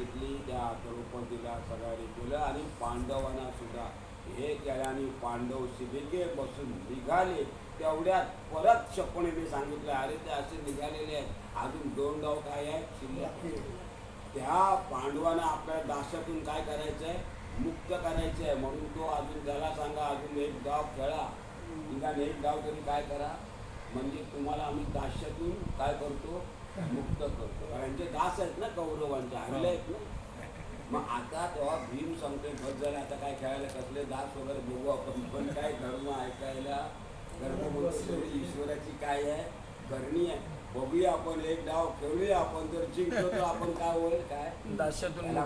घेतली त्या द्रौपदीला सगळ्यांनी केलं आणि पांडवांना सुद्धा हे केल्याने पांडव शिबिके बसून निघाले. तेवढ्यात परत शपणीने सांगितलं अरे ते असे निघालेले आहेत. अजून दोन डाव काय आहेत? शिल्लक त्या पांडवांना आपल्या दाशातून काय करायचं आहे मुक्त करायचं आहे म्हणून तो अजून त्याला सांगा अजून एक गाव खेळा. निदान एक गाव तरी काय करा. म्हणजे तुम्हाला आम्ही दाशातून काय करतो? मुक्त करतो. कारण यांचे दास आहेत ना कौरवांचे हल्ले आहेत ना. मग आता तेव्हा भीम सांगतोय बस झालं आता काय खेळायला कसले दास वगैरे बघू आपण. पण काय धर्म ऐकायला धर्म ईश्वराची काय आहे? करणी आहे. बघूया आपण एक डाव खेळूया आपण जर जिंकलो तर आपण काय होईल? काय? दास्यातून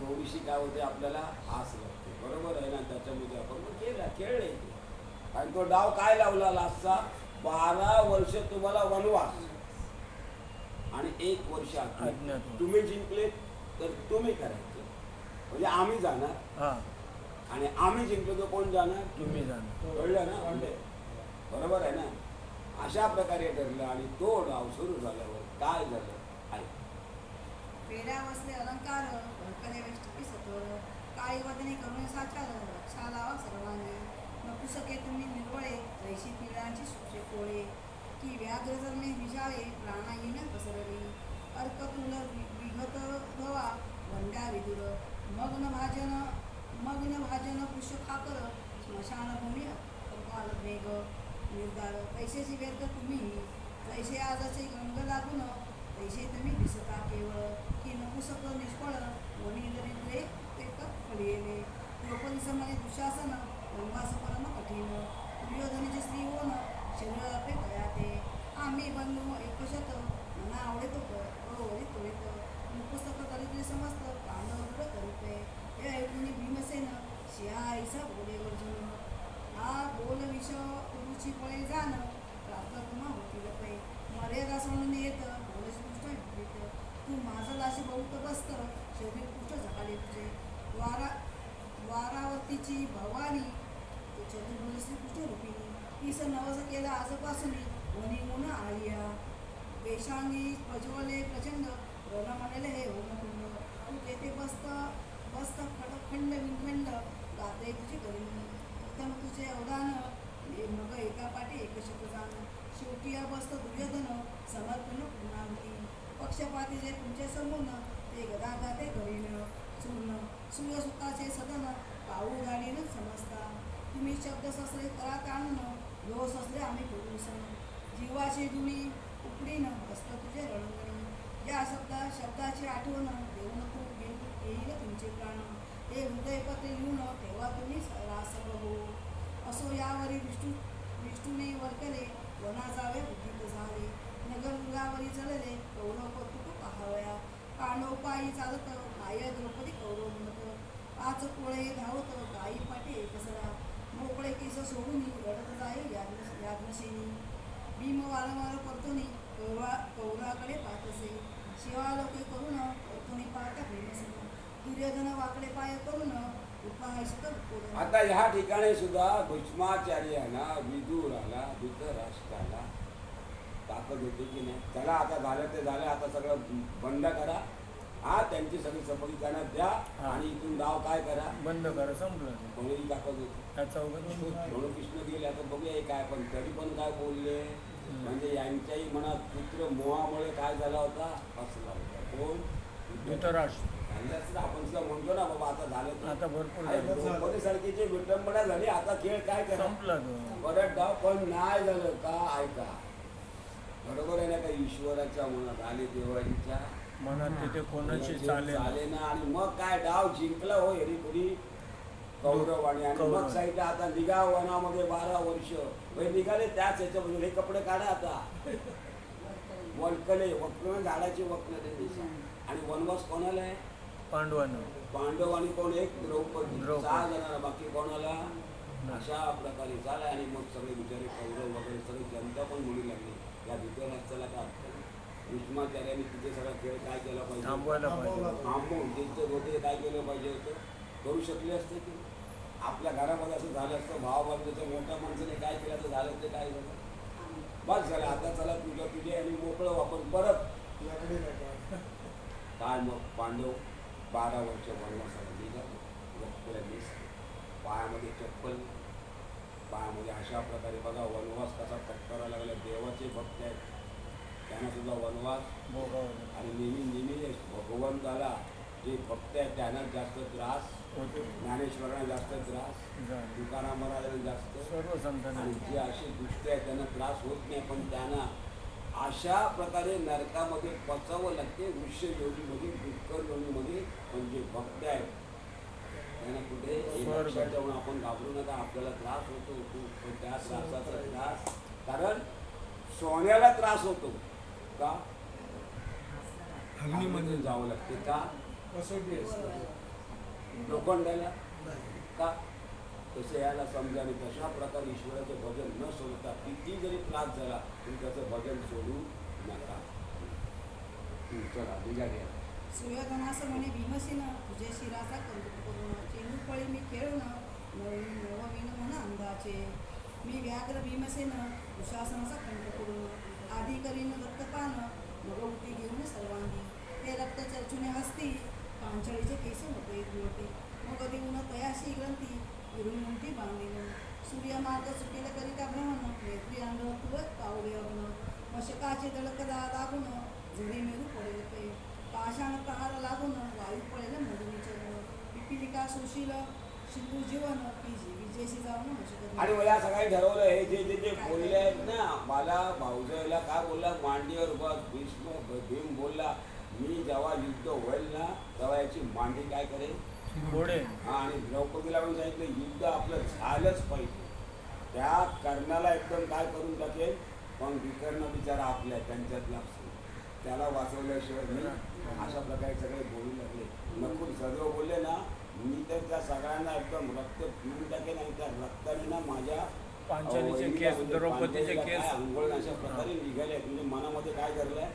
थोडीशी काय होते आपल्याला आस लागते. बरोबर आहे ना त्याच्यामध्ये आपण मग खेळला ते. आणि तो डाव काय लावला लास्टचा? बारा वर्ष तुम्हाला वनवास. आणि एक वर्ष. अज्ञात. तुम्ही जिंकले तर तुम्ही करायचे. म्हणजे आम्ही जाणार. हा. आणि आम्ही जिंकलो तर कोण जाणार? तुम्ही जाणार. कळलं ना? म्हणजे बरोबर आहे ना? अशा प्रकारे ठरलं आणि तो डाव सुरू झाल्यावर काय झालं? ऐक पेड्या बसले अलंकार भडकले वेष्टपी सत्वर काळी वदने करुणे साचार रक्षा लावा सर्वांनी नपुसके तुम्ही निर्वळे की व्याघ्र जन्मे विजाळे प्राणायीन पसरली अर्क तुल विघत धवा वंड्या विदुर मग्न भाजन मग्न भाजन पुष्य खाकर स्मशानभूमी कपाल मेघ निर्धार पैशाची व्यर्थ तुम्ही पैसे आजाचे गंग लागून पैसे तुम्ही दिसता केवळ की नपुसक निष्फळ वणी दरिद्रे ते फळिले. द्रौपदी समने दुशासन वनवास परम कठीण दुर्योधनेचे स्त्री होणं शरीर आपे आम्ही बंधू एकशत मना आवडे हो, तो वरी तोडीत नपुसक दरिद्री समस्त पांडव दृढ करीते. हे ऐकून भीमसेन शिया आईसा बोले अर्जुन हा बोल विष रुची पळे जाण प्राप्त तुम्हा होतील पै मर्यादा सोडून येत बोल श्रीकृष्ण विपरीत. तू माझा लाशी बहुत बसत शेवटी कृष्ण झाले तुझे. द्वारा द्वारावतीची भवानी तू चतुर्भुज श्रीकृष्ण रूपिणी. तीस नवस केला आजपासून वनी मुन आलिया वेशांगी प्रज्वले प्रचंड. रण म्हणले हे होमकुंड तू तेथे बसत बसत खडखंड विखंड गाते तुझी करुणी. उत्तम तुझे अवदान हे मग एका पाठी एक शत जाण शेवटी या बसत दुर्योधन समर्पण पूर्णावती पक्षपाती जे तुमचे समून ते गदा गाते करीन. चूर्ण सूर्यसुताचे सदन पाऊ गाडीन समजता. तुम्ही शब्दशास्त्रे करा ताणून लो असले आम्ही करू सण जीवाची दुनी उकडीन असत तुझे रणगणी. या शब्दा शब्दाची आठवण देऊ नको येईल तुमचे प्राण. ते हृदयपत्र लिहून तेव्हा तुम्ही रास हो. असो यावरी विष्णू विष्णूने वरकले वना जावे उदित झाले. नगर मुलावरी चलले कौरव कौतुक पाहावया. पांडव पायी चालत माय द्रौपदी कौरव म्हणत. पाच कोळे धावत गाई पाठी एकसरा मोकळे केस सोडून रडत जाई याज्ञ याज्ञसेनी भीम वारंवार करतोनी कौरा कौराकडे पाहतसे शिवालोके करून करतोनी पाहता भीमसेन. दुर्योधन वाकडे पाय करून उपहासित कोरण आता ह्या ठिकाणी सुद्धा भीष्माचार्यांना विदुराला धृतराष्ट्राला ताकद होती की नाही? चला आता झालं ते झालं. आता सगळं बंद करा. हा त्यांची सगळी सफलीकरणा द्या. आणि इथून डाव काय करा. बंद करा संपलं. ते. कोणीही ताकद होती त्याचा म्हणून कृष्ण गेले आता बघूया काय पण तरी पण काय बोलले. म्हणजे यांच्याही मनात पुत्र मोहामुळे काय झाला होता? फसला होता. कोण? धृतराष्ट्र. त्यांनाच आपण सुद्धा म्हणतो ना बाबा आता झालं. आता भरपूर झालं. द्रौपदीसारखीची विटंबना झाली आता खेळ काय करा? संपला तो. परत डाव पण नाही झालं का? ऐका. बरोबर आहे ना का? ईश्वराच्या मनात आले देवाजीच्या मनात तिथे कोणाची जे चालेल चाले ना आणि मग काय डाव जिंकला हो हेरी पुढी कौरव आणि मग. साईडला आता निघा वनामध्ये बारा वर्ष. निघाले त्याच ह्याच्यामधून हे कपडे काढा आता. वल्कले वक्र झाडाचे दिशा आणि वनवास कोणाला आहे? पांडवानं. पांडव आणि कोण एक? द्रौपदी. सहा जणांना बाकी कोणाला? अशा प्रकारे झाला आणि मग सगळे बिचारे कौरव वगैरे सगळी जनता पण म्हणू लागली. या धृतराष्ट्राला काय. भीष्माचार्याने तिथे सगळा खेळ काय केला पाहिजे? थांबवायला पाहिजे. थांबवून त्यांचं होते काय केलं पाहिजे होतं? करू शकले असते की आपल्या घरामध्ये असं झालं असतं भाव बाजूच्या मोठ्या माणसाने काय केलं तर झालं ते काय झालं? बस झालं आता चला तुझ्या तुझे आणि मोकळं आपण परत. काय मग पांडव? बारा वर्ष वनवासाला निघाले मीस पायामध्ये चप्पल. पायामध्ये अशा प्रकारे बघा वनवास कसा पत्करायला लागला. देवाचे भक्त आहेत. त्यांना सुद्धा वनवास आणि नेहमी नेहमी भगवंताला जे भक्त आहेत त्यांना जास्त त्रास ज्ञानेश्वरांना जास्त त्रास झालं. तुकाराम महाराजांना जास्त सर्व आणि जे असे दुष्ट आहेत त्यांना त्रास होत नाही पण त्यांना अशा प्रकारे नरकामध्ये पचावं लागते वृक्ष योनीमध्ये दुष्कर योनीमध्ये पण जे भक्त आहेत त्यांना कुठे जाऊन आपण घाबरू नका आपल्याला त्रास होतो पण त्या त्रासाचा त्रास कारण सोन्याला त्रास होतो का? अग्नीमध्ये जावं लागते का? लोखंडाला का? तसं याला समजा आणि तशा प्रकारे ईश्वराचं भजन न सोडता किती जरी त्रास झाला तरी त्याचं भजन सोडू नका. चला निघा घ्या. सूर्यधनास म्हणे भीमसेन तुझे शिराचा कौतुक चेंडू पळी मी खेळून नवीन नववीन म्हण अंदाचे मी व्याघ्र भीमसेन दुशासनाचा खंड करून आधी करीन रक्तपान मगवती घेऊन सर्वांगी चर्चुने हसती पांचाळीचे केस होते होते. मग देऊन तयाशी ग्रंथी विरुंगंती बांधिन सूर्यमार्ग चुकीला करिता भ्रमण नेत्री अंग तुळत पावले अग्न मशकाचे दळकदा लागून झरे मेरू पडेल ते. पाषाण प्रहार लागून वायू पडेल मधुनी चरण पिपिलिका सुशील सिंधू जीवन की जी विजेशी जाऊन आणि मला सकाळी ठरवलं हे जे जे जे बोलले आहेत ना मला भाऊजाईला काय बोलला? मांडीवर बस भीष्म भीम बोलला. मी जेव्हा युद्ध होईल ना तेव्हा याची मांडी काय करेल हा आणि द्रौपदीला पण सांगितलं युद्ध आपलं झालंच पाहिजे. त्या कर्णाला एकदम काय करून टाकेल? पण विकर्ण बिचारा आपल्या त्यांच्यातला असेल त्याला वाचवल्याशिवाय मी अशा प्रकारे सगळे बोलू लागले. नकुल सर्व बोलले ना मी तर त्या सगळ्यांना एकदम रक्त पिऊन टाकेन आणि त्या रक्ताने ना माझ्या पांचालीचे वहिनीला केस, म्हणजे द्रौपदीचे केस. आंघोळ अशा प्रकारे निघाले म्हणजे मनामध्ये काय धरलंय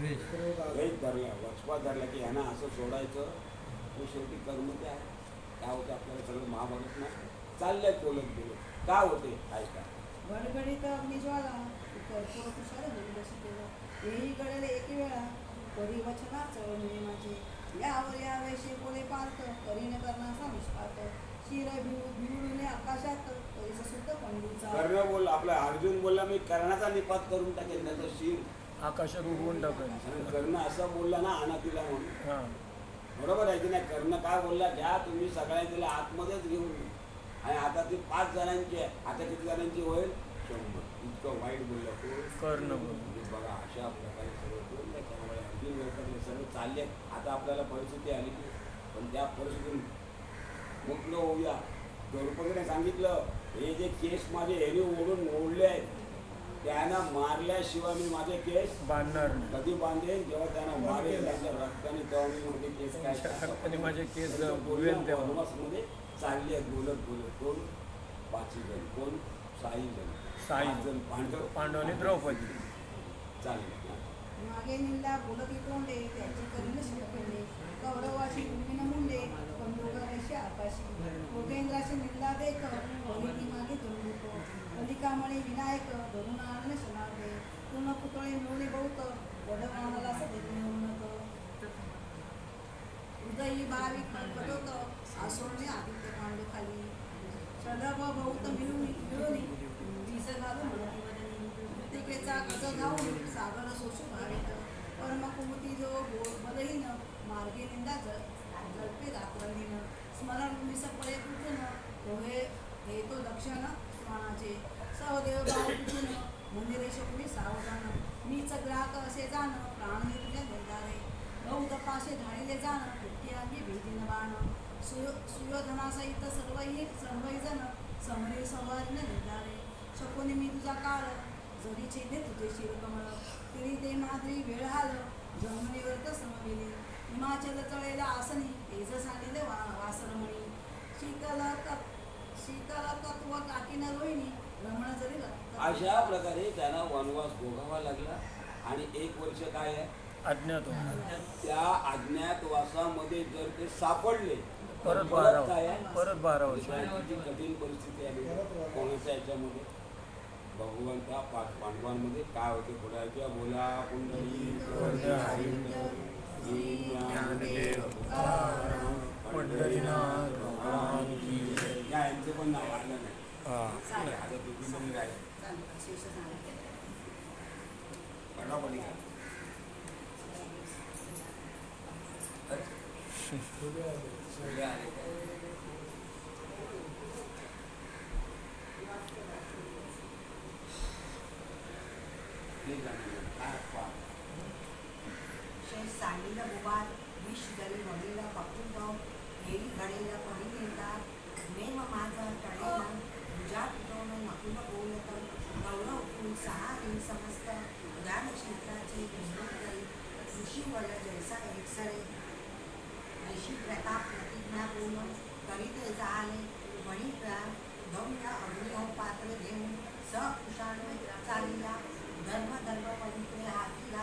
वेद धरला वचपा धरला की यांना असं सोडायचं. तो शेवटी कर्म ते आहे. काय होतं आपल्याला सगळं महाभारत ना चाललंय बोलत बोलत काय होते? काय काय कर्पूर तुषार होईल शिकेल येही गडले एके वेळा. परिवचना चळवणे माझे यावर यावे शेकोले पार्थ करीन करण्याचा निष्पात शिर भिव भिवडूने आकाशात सुद्ध पंडूचा कर्ण बोल आपला अर्जुन बोलला मी कर्णाचा निपात करून टाकेल त्याचं शिर. आकाशात उगवून टाकेल आणि कर्ण असं बोलला ना अनातीला म्हणून. हां. बरोबर आहे की नाही? कर्ण काय बोलला? घ्या तुम्ही सगळ्यांनी तिला आतमध्येच घेऊन ये. आणि आता ती पाच जणांची आहे. आता किती जणांची होईल? शंभर. इतकं वाईट बोलला तो. कर्ण बोल. म्हणजे बघा अशा प्रकारे सगळं बोललं त्यामुळे अर्जुन लोकांनी सगळं चालले आता आपल्याला परिस्थिती आली की पण त्या परिस्थितीतून मुक्त होऊया. द्रौपदीने सांगितलं हे जे केस माझे हेने ओढून ओढले आहेत त्यांना मारल्याशिवाय मी माझे केस बांधणार नाही. कधी बांधेन? जेव्हा त्यांना मारेल त्यांच्या रक्ताने तेव्हा मी माझे केस काय रक्ताने माझे केस धुवेन तेव्हा. वनवासमध्ये चालले आहेत बोलत बोलत कोण? पाचही जण कोण? साई जण साई. पाच जण पांडव? पांडव आणि द्रौपदी. चालेल. मागे निंदा बोलती त्यांची करीन उर्मिन मुंडे आकाशी. योगेंद्राची निंदा देख ती मागे विनायक धरून आणले सुनावले पूर्ण पुतळे मिळवणे बहुत वडमानाला सदैव उन्नत उदयी बावी पदोत आसोळणे आदित्य पांडू खाली सदभ बहुत मिळून मिळून दिस घालून कृतिकेचा गज घाऊन सागर सोसू भावित परमकुमती जो गोड बलहीन मार्गे निंदा जळ जळपे रात्रंदीन स्मरण विस पळे कुठून? पोहे हे तो दक्षिण. स्मरणाचे सहदेव भाव कुठून मंदिरे सावधान. मीच ग्राहक असे जाण प्राण हे तुझ्या निर्धारे बहुत पाशे ढाळीले जाण तुटकी आम्ही भीतीन बाण. सुयो सुयोधनासहित सर्वही सर्वही जण समरे संवारीने निर्धारे शकुनी मी तुझा काळ जरी छेदे तुझे शिरकमळ तरी ते माद्री वेळ हाल जर्मनीवर समविले. हिमाचल चळेला आसनी तेज सांगितले वा वासरमणी. शीतल तत् शीतल अशा प्रकारे त्यांना वनवास भोगावा लागला. आणि एक वर्ष काय आहे? अज्ञात त्या अज्ञातवासामध्ये जर ते सापडले परत बारा काय परत बारा वर्ष. म्हणजे कठीण परिस्थिती आली कोणाच्या याच्यामध्ये? भगवंता पांडवांमध्ये काय होते पुढ्याच्या बोला कुंडली. यांचं पण नाव आलं नाही. चालेल. आता सांडीला बुबार विष जरी वडीला पकडून जाऊ घडेला पडी येतात नेम माझा टळेला तुझ्या पिटवणं नकुल बोलत गौरव फुल सहा दिन समस्त ज्ञान क्षेत्राचे करी ऋषी वळ जैसा एकसरे ऋषी प्रताप प्रतिज्ञापूर्ण बोल करीत जाले वणी धौम्य अग्निहो पात्र घेऊन सकुशाण चालिला धर्म धर्म पवित्र हाती